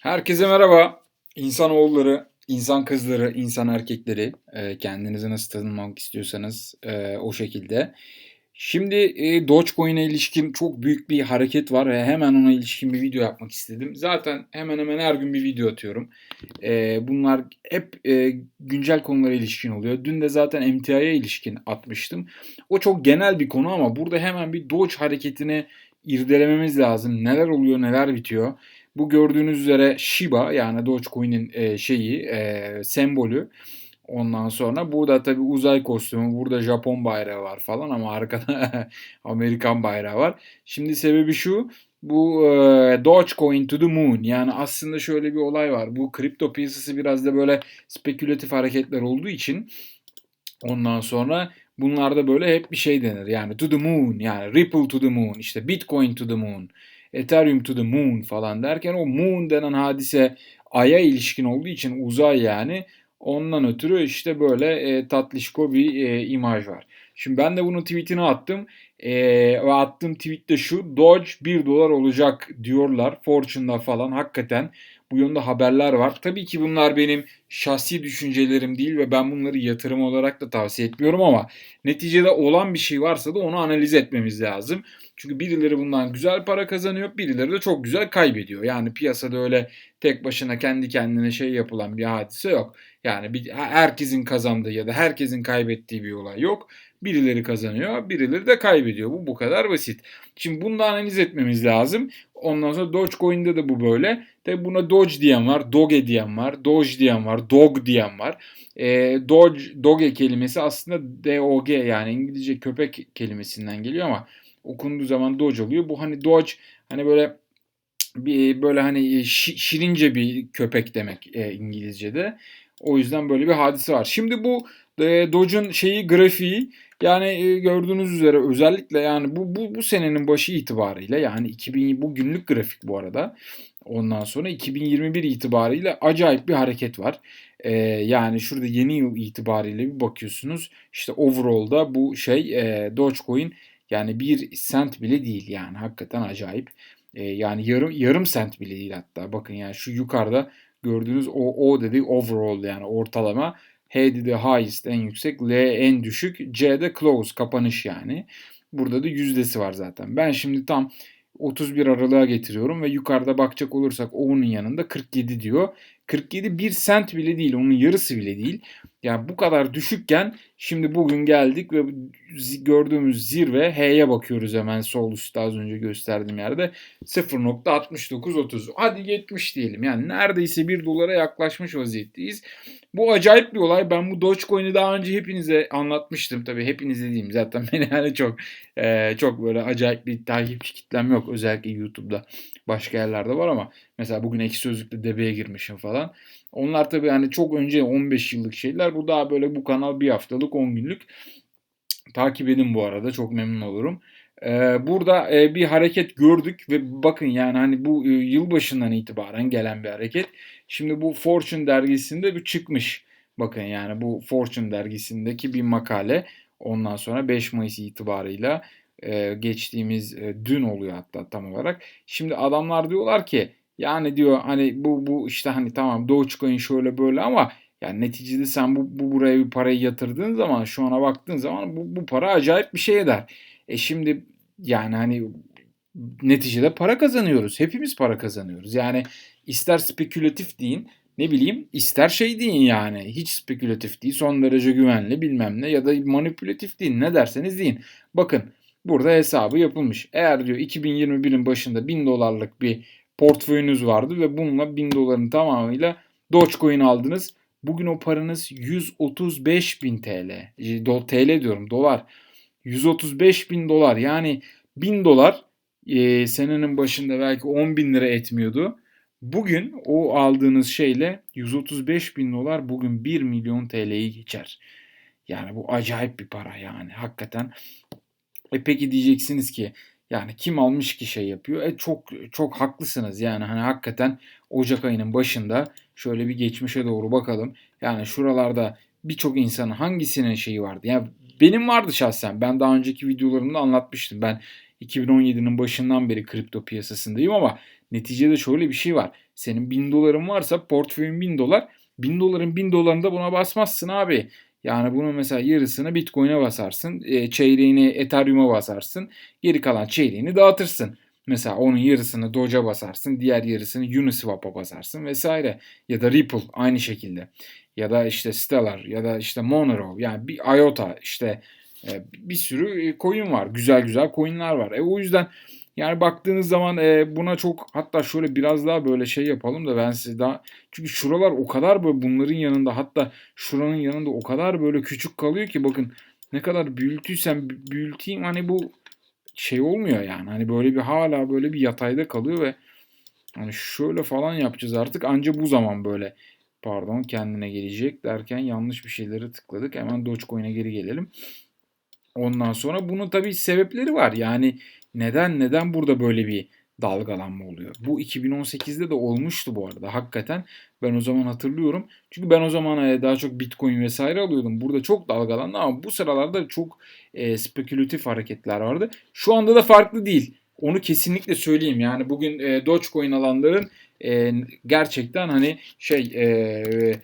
Herkese merhaba. İnsanoğulları, insan kızları, insan erkekleri e, kendinizi nasıl tanımlamak istiyorsanız e, o şekilde. Şimdi e, Dogecoin'e ilişkin çok büyük bir hareket var ve hemen ona ilişkin bir video yapmak istedim. Zaten hemen hemen her gün bir video atıyorum. Bunlar hep güncel konulara ilişkin oluyor. Dün de zaten MTI'ye ilişkin atmıştım. O çok genel bir konu ama burada hemen bir Doge hareketini irdelememiz lazım. Neler oluyor, neler bitiyor. Bu gördüğünüz üzere Shiba yani Dogecoin'in e, şeyi, e, sembolü. Ondan sonra burada tabi uzay kostümü, burada Japon bayrağı var falan ama arkada Amerikan bayrağı var. Şimdi sebebi şu, bu e, Dogecoin to the moon yani aslında şöyle bir olay var. Bu kripto piyasası biraz da böyle spekülatif hareketler olduğu için ondan sonra bunlarda böyle hep bir şey denir. Yani to the moon yani Ripple to the moon işte Bitcoin to the moon. Ethereum to the moon falan derken o moon denen hadise aya ilişkin olduğu için uzay yani ondan ötürü işte böyle e, tatlışko bir e, imaj var. Şimdi ben de bunun tweetini attım. E, ve attığım tweette şu Doge 1 dolar olacak diyorlar. Fortune'da falan hakikaten bu yönde haberler var. Tabii ki bunlar benim şahsi düşüncelerim değil ve ben bunları yatırım olarak da tavsiye etmiyorum ama neticede olan bir şey varsa da onu analiz etmemiz lazım. Çünkü birileri bundan güzel para kazanıyor, birileri de çok güzel kaybediyor. Yani piyasada öyle tek başına kendi kendine şey yapılan bir hadise yok. Yani bir, herkesin kazandığı ya da herkesin kaybettiği bir olay yok. Birileri kazanıyor, birileri de kaybediyor. Bu bu kadar basit. Şimdi bunu da analiz etmemiz lazım. Ondan sonra Dogecoin'de de bu böyle. Tabi buna Doge diyen var, Doge diyen var, Doge diyen var, Dog diyen var. E, Doge, Doge kelimesi aslında DOG yani İngilizce köpek kelimesinden geliyor ama okunduğu zaman Doge oluyor. Bu hani Doge hani böyle bir böyle hani şirince bir köpek demek e, İngilizce'de. O yüzden böyle bir hadise var. Şimdi bu e, Doge'un şeyi grafiği yani e, gördüğünüz üzere özellikle yani bu, bu, bu senenin başı itibariyle yani 2000 bu günlük grafik bu arada. Ondan sonra 2021 itibariyle acayip bir hareket var. Ee, yani şurada yeni yıl itibariyle bir bakıyorsunuz. İşte overall'da bu şey e, Dogecoin yani bir sent bile değil yani hakikaten acayip. E, yani yarım yarım sent bile değil hatta. Bakın yani şu yukarıda gördüğünüz o O dedi overall yani ortalama. H dedi highest en yüksek, L en düşük, C de close kapanış yani. Burada da yüzdesi var zaten. Ben şimdi tam 31 aralığa getiriyorum ve yukarıda bakacak olursak O'nun yanında 47 diyor. 47 bir sent bile değil, onun yarısı bile değil. Yani bu kadar düşükken şimdi bugün geldik ve gördüğümüz zirve H'ye bakıyoruz hemen sol üstte az önce gösterdiğim yerde 0.6930. Hadi 70 diyelim. Yani neredeyse 1 dolara yaklaşmış vaziyetteyiz. Bu acayip bir olay. Ben bu Dogecoin'i daha önce hepinize anlatmıştım. Tabii hepinize diyeyim zaten beni yani çok e, çok böyle acayip bir takipçi kitlem yok. Özellikle YouTube'da başka yerlerde var ama mesela bugün ekşi sözlükte debeye girmişim falan. Onlar tabii hani çok önce 15 yıllık şeyler. Bu daha böyle bu kanal bir haftalık 10 günlük. Takip edin bu arada çok memnun olurum. Ee, burada e, bir hareket gördük ve bakın yani hani bu e, yılbaşından itibaren gelen bir hareket. Şimdi bu Fortune dergisinde bir çıkmış. Bakın yani bu Fortune dergisindeki bir makale. Ondan sonra 5 Mayıs itibarıyla e, geçtiğimiz e, dün oluyor hatta tam olarak. Şimdi adamlar diyorlar ki yani diyor hani bu bu işte hani tamam Dogecoin şöyle böyle ama yani neticede sen bu, bu buraya bir parayı yatırdığın zaman şu ana baktığın zaman bu, bu para acayip bir şey eder. E şimdi yani hani neticede para kazanıyoruz. Hepimiz para kazanıyoruz. Yani ister spekülatif deyin ne bileyim ister şey deyin yani hiç spekülatif değil son derece güvenli bilmem ne ya da manipülatif deyin ne derseniz deyin. Bakın burada hesabı yapılmış. Eğer diyor 2021'in başında 1000 dolarlık bir portföyünüz vardı ve bununla 1000 doların tamamıyla Dogecoin aldınız. Bugün o paranız 135 bin TL. Do, TL diyorum dolar. 135 bin dolar yani 1000 dolar e, senenin başında belki 10 bin lira etmiyordu. Bugün o aldığınız şeyle 135 bin dolar bugün 1 milyon TL'yi geçer. Yani bu acayip bir para yani hakikaten. E peki diyeceksiniz ki yani kim almış ki şey yapıyor? E çok çok haklısınız yani hani hakikaten Ocak ayının başında şöyle bir geçmişe doğru bakalım. Yani şuralarda birçok insanın hangisinin şeyi vardı? Yani benim vardı şahsen. Ben daha önceki videolarımda anlatmıştım. Ben 2017'nin başından beri kripto piyasasındayım ama neticede şöyle bir şey var. Senin 1000 doların varsa portföyün 1000 dolar. 1000 doların 1000 dolarını da buna basmazsın abi. Yani bunu mesela yarısını Bitcoin'e basarsın, e, çeyreğini Ethereum'a basarsın, geri kalan çeyreğini dağıtırsın. Mesela onun yarısını Doge'a basarsın, diğer yarısını Uniswap'a basarsın vesaire. Ya da Ripple aynı şekilde. Ya da işte Stellar ya da işte Monero yani bir IOTA işte e, bir sürü e, coin var. Güzel güzel coinler var. E o yüzden yani baktığınız zaman e, buna çok hatta şöyle biraz daha böyle şey yapalım da ben size daha çünkü şuralar o kadar böyle bunların yanında hatta şuranın yanında o kadar böyle küçük kalıyor ki bakın ne kadar büyütüysem büyüteyim hani bu şey olmuyor yani. Hani böyle bir hala böyle bir yatayda kalıyor ve hani şöyle falan yapacağız artık anca bu zaman böyle pardon kendine gelecek derken yanlış bir şeyleri tıkladık. Hemen Dogecoin'e geri gelelim. Ondan sonra bunun tabii sebepleri var. Yani neden neden burada böyle bir dalgalanma oluyor? Bu 2018'de de olmuştu bu arada hakikaten. Ben o zaman hatırlıyorum. Çünkü ben o zaman e, daha çok Bitcoin vesaire alıyordum. Burada çok dalgalandı ama bu sıralarda çok e, spekülatif hareketler vardı. Şu anda da farklı değil. Onu kesinlikle söyleyeyim. Yani bugün e, Dogecoin alanların e, gerçekten hani şey e,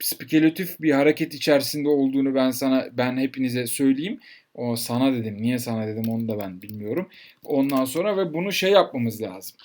spekülatif bir hareket içerisinde olduğunu ben sana ben hepinize söyleyeyim. O sana dedim. Niye sana dedim onu da ben bilmiyorum. Ondan sonra ve bunu şey yapmamız lazım.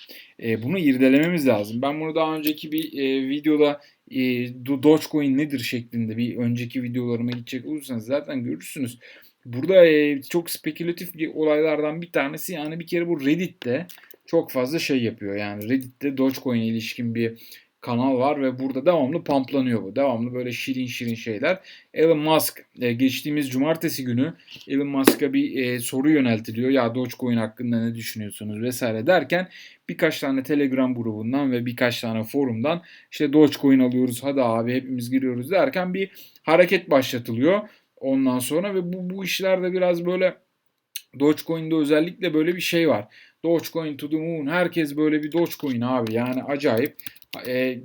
E, bunu irdelememiz lazım. Ben bunu daha önceki bir e, videoda e, Dogecoin nedir şeklinde bir önceki videolarıma gidecek olursanız zaten görürsünüz. Burada e, çok spekülatif bir olaylardan bir tanesi yani bir kere bu Reddit'te çok fazla şey yapıyor. Yani Reddit'te Dogecoin'e ilişkin bir kanal var ve burada devamlı pamplanıyor bu. Devamlı böyle şirin şirin şeyler. Elon Musk e, geçtiğimiz cumartesi günü Elon Musk'a bir e, soru yöneltiliyor. Ya Dogecoin hakkında ne düşünüyorsunuz vesaire derken birkaç tane Telegram grubundan ve birkaç tane forumdan işte Dogecoin alıyoruz hadi abi hepimiz giriyoruz derken bir hareket başlatılıyor. Ondan sonra ve bu, bu işlerde biraz böyle Dogecoin'de özellikle böyle bir şey var. Dogecoin to the moon. Herkes böyle bir Dogecoin abi. Yani acayip. Ee,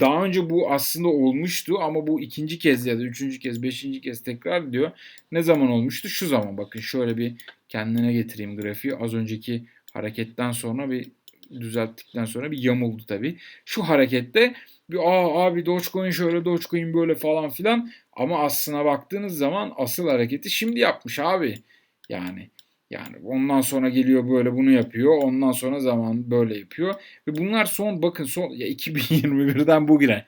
daha önce bu aslında olmuştu ama bu ikinci kez ya da üçüncü kez, beşinci kez tekrar diyor. Ne zaman olmuştu? Şu zaman bakın şöyle bir kendine getireyim grafiği. Az önceki hareketten sonra bir düzelttikten sonra bir yamuldu tabii. Şu harekette bir aa abi Dogecoin şöyle Dogecoin böyle falan filan ama aslına baktığınız zaman asıl hareketi şimdi yapmış abi. Yani yani ondan sonra geliyor böyle bunu yapıyor. Ondan sonra zaman böyle yapıyor. Ve bunlar son bakın son ya 2021'den bugüne.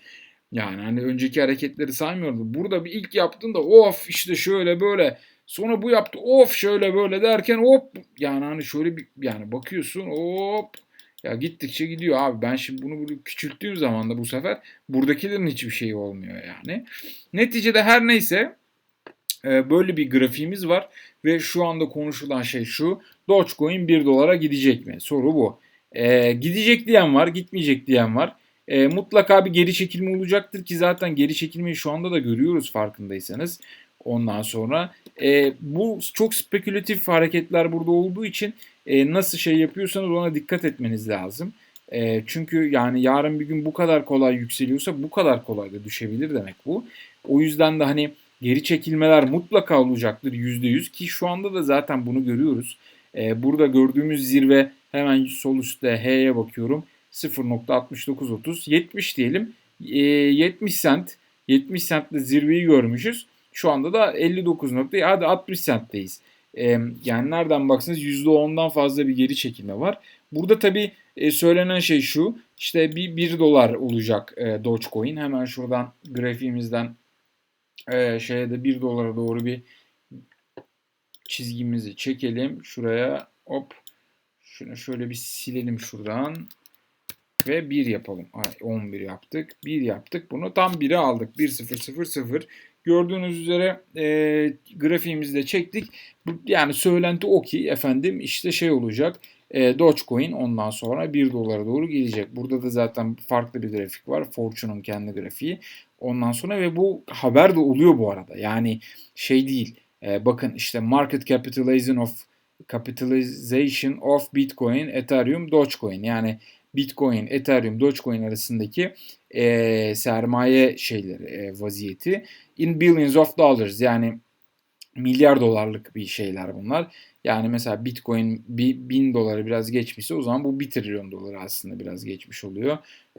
Yani hani önceki hareketleri saymıyorum. Burada bir ilk yaptığında of işte şöyle böyle sonra bu yaptı of şöyle böyle derken hop yani hani şöyle bir yani bakıyorsun hop ya gittikçe gidiyor abi. Ben şimdi bunu böyle küçülttüğüm zaman da bu sefer buradakilerin hiçbir şeyi olmuyor yani. Neticede her neyse böyle bir grafiğimiz var ve şu anda konuşulan şey şu. Dogecoin 1 dolara gidecek mi? Soru bu. E, gidecek diyen var, gitmeyecek diyen var. E, mutlaka bir geri çekilme olacaktır ki zaten geri çekilmeyi şu anda da görüyoruz farkındaysanız. Ondan sonra e, bu çok spekülatif hareketler burada olduğu için e, nasıl şey yapıyorsanız ona dikkat etmeniz lazım. E, çünkü yani yarın bir gün bu kadar kolay yükseliyorsa bu kadar kolay da düşebilir demek bu. O yüzden de hani geri çekilmeler mutlaka olacaktır %100 ki şu anda da zaten bunu görüyoruz. E, burada gördüğümüz zirve hemen sol üstte H'ye bakıyorum. 0.6930 70 diyelim. E, 70 cent 70 centle zirveyi görmüşüz. Şu anda da 59 nokta hadi 60 centteyiz. E, yani nereden baksanız %10'dan fazla bir geri çekilme var. Burada tabi e, söylenen şey şu işte bir 1 dolar olacak e, Dogecoin. Hemen şuradan grafiğimizden e, şeye de 1 dolara doğru bir çizgimizi çekelim. Şuraya hop şunu şöyle bir silelim şuradan. Ve 1 yapalım. Ay, 11 yaptık. 1 yaptık. Bunu tam 1'e aldık. 1 0 0 0. Gördüğünüz üzere e, grafiğimizde çektik. Yani söylenti o ki efendim işte şey olacak. E, Dogecoin ondan sonra 1 dolara doğru gelecek. Burada da zaten farklı bir grafik var. Fortune'un kendi grafiği. Ondan sonra ve bu haber de oluyor bu arada. Yani şey değil. E, bakın işte market capitalization of capitalization of Bitcoin, Ethereum, Dogecoin. Yani Bitcoin, Ethereum, Dogecoin arasındaki e, sermaye şeyleri, e, vaziyeti in billions of dollars yani milyar dolarlık bir şeyler bunlar. Yani mesela Bitcoin bir bin doları biraz geçmişse o zaman bu 1 trilyon doları aslında biraz geçmiş oluyor.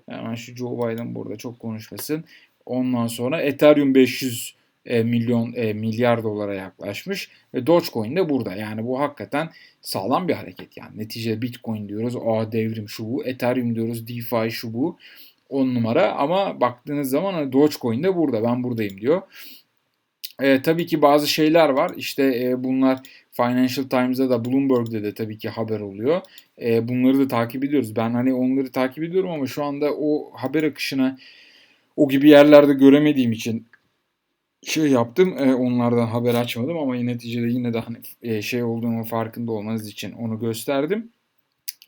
Hemen şu Joe Biden burada çok konuşmasın. Ondan sonra Ethereum 500 e, milyon e, milyar dolara yaklaşmış ve Dogecoin de burada. Yani bu hakikaten sağlam bir hareket yani. Neticede Bitcoin diyoruz, a devrim şu bu, Ethereum diyoruz, DeFi şu bu. 10 numara ama baktığınız zaman hani Dogecoin de burada. Ben buradayım diyor. E, tabii ki bazı şeyler var. İşte e, bunlar Financial Times'da da Bloomberg'de de tabii ki haber oluyor. E, bunları da takip ediyoruz. Ben hani onları takip ediyorum ama şu anda o haber akışına o gibi yerlerde göremediğim için şey yaptım. E, onlardan haber açmadım ama neticede yine de hani e, şey olduğunu farkında olmanız için onu gösterdim.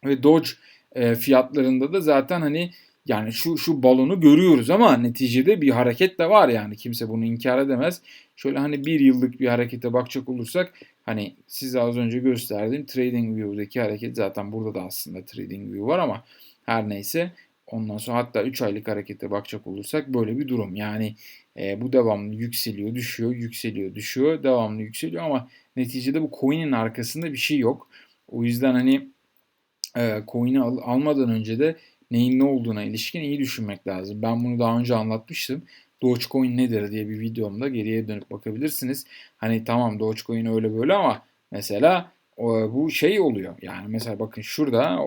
Ve Doge e, fiyatlarında da zaten hani yani şu şu balonu görüyoruz ama neticede bir hareket de var yani kimse bunu inkar edemez. Şöyle hani bir yıllık bir harekete bakacak olursak hani size az önce gösterdiğim Trading View'daki hareket zaten burada da aslında Trading View var ama her neyse ondan sonra hatta 3 aylık harekete bakacak olursak böyle bir durum. Yani e, bu devamlı yükseliyor, düşüyor, yükseliyor, düşüyor, devamlı yükseliyor ama neticede bu coin'in arkasında bir şey yok. O yüzden hani e, coin'i al, almadan önce de neyin ne olduğuna ilişkin iyi düşünmek lazım. Ben bunu daha önce anlatmıştım. Dogecoin nedir diye bir videomda geriye dönüp bakabilirsiniz. Hani tamam Dogecoin öyle böyle ama mesela bu şey oluyor. Yani mesela bakın şurada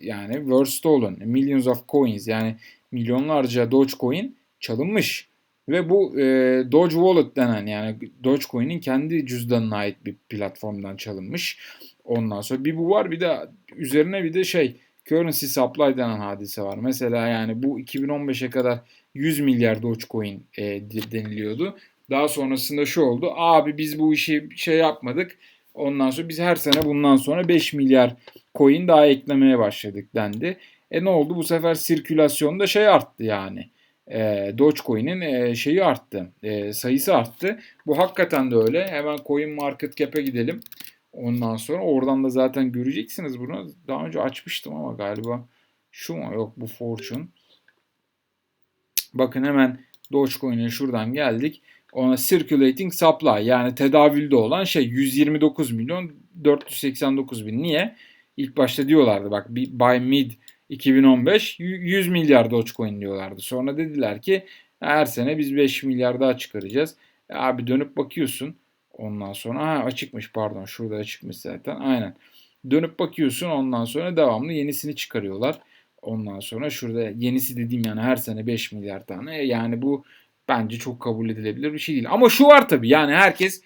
yani were stolen millions of coins yani milyonlarca Dogecoin çalınmış. Ve bu e, Doge Wallet denen yani Dogecoin'in kendi cüzdanına ait bir platformdan çalınmış. Ondan sonra bir bu var bir de üzerine bir de şey currency supply denen hadise var. Mesela yani bu 2015'e kadar 100 milyar Dogecoin e, deniliyordu. Daha sonrasında şu oldu. Abi biz bu işi şey yapmadık. Ondan sonra biz her sene bundan sonra 5 milyar coin daha eklemeye başladık dendi. E ne oldu? Bu sefer sirkülasyonda şey arttı yani. E, Dogecoin'in e, şeyi arttı. E, sayısı arttı. Bu hakikaten de öyle. Hemen Coin Market Cap'e gidelim. Ondan sonra oradan da zaten göreceksiniz bunu. Daha önce açmıştım ama galiba şu mu? Yok bu Fortune. Bakın hemen Dogecoin'e şuradan geldik. Ona circulating supply yani tedavülde olan şey 129 milyon 489 bin. Niye? İlk başta diyorlardı bak by mid 2015 100 milyar Dogecoin diyorlardı. Sonra dediler ki her sene biz 5 milyar daha çıkaracağız. E abi dönüp bakıyorsun ondan sonra ha açıkmış pardon şurada açıkmış zaten aynen. Dönüp bakıyorsun ondan sonra devamlı yenisini çıkarıyorlar. Ondan sonra şurada yenisi dediğim yani her sene 5 milyar tane. Yani bu bence çok kabul edilebilir bir şey değil. Ama şu var tabii yani herkes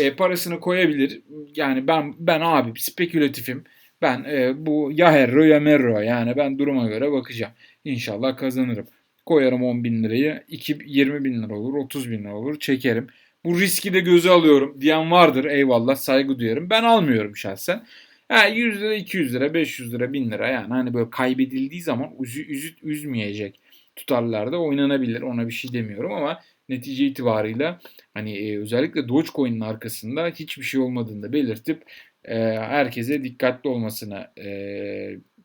e, parasını koyabilir. Yani ben ben abi spekülatifim. Ben e, bu ya herro ya merro yani ben duruma göre bakacağım. İnşallah kazanırım. Koyarım 10 bin lirayı 2, 20 bin lira olur 30 bin lira olur çekerim. Bu riski de göze alıyorum diyen vardır eyvallah saygı duyarım. Ben almıyorum şahsen. Ha, 100 lira, 200 lira, 500 lira, 1000 lira yani hani böyle kaybedildiği zaman üzü, üzü, üzmeyecek tutarlarda oynanabilir. Ona bir şey demiyorum ama netice itibarıyla hani e, özellikle Dogecoin'in arkasında hiçbir şey olmadığını da belirtip e, herkese dikkatli olmasını e,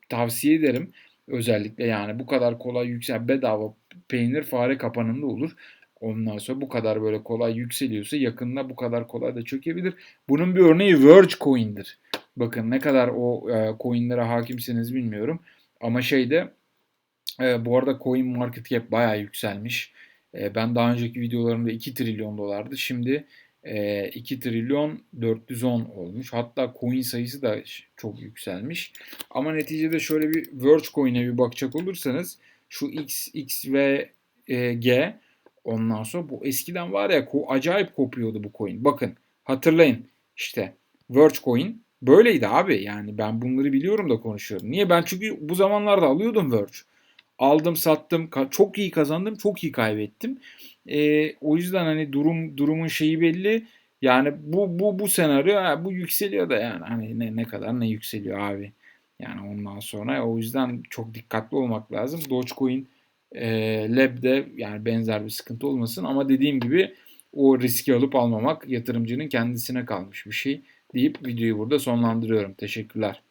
tavsiye ederim. Özellikle yani bu kadar kolay yüksel bedava peynir fare kapanında olur. Ondan sonra bu kadar böyle kolay yükseliyorsa yakında bu kadar kolay da çökebilir. Bunun bir örneği Verge Coin'dir. Bakın ne kadar o e, coinlere hakimsiniz bilmiyorum. Ama şeyde e, bu arada coin market cap bayağı yükselmiş. E, ben daha önceki videolarımda 2 trilyon dolardı. Şimdi e, 2 trilyon 410 olmuş. Hatta coin sayısı da çok yükselmiş. Ama neticede şöyle bir Verge coin'e bir bakacak olursanız şu X, X ve e, G ondan sonra bu eskiden var ya acayip kopuyordu bu coin. Bakın hatırlayın işte Verge coin Böyleydi abi. Yani ben bunları biliyorum da konuşuyorum. Niye? Ben çünkü bu zamanlarda alıyordum Verge. Aldım, sattım, çok iyi kazandım, çok iyi kaybettim. E, o yüzden hani durum durumun şeyi belli. Yani bu bu bu senaryo bu yükseliyor da yani hani ne ne kadar ne yükseliyor abi. Yani ondan sonra o yüzden çok dikkatli olmak lazım. Dogecoin e, Lab'de yani benzer bir sıkıntı olmasın ama dediğim gibi o riski alıp almamak yatırımcının kendisine kalmış bir şey deyip videoyu burada sonlandırıyorum. Teşekkürler.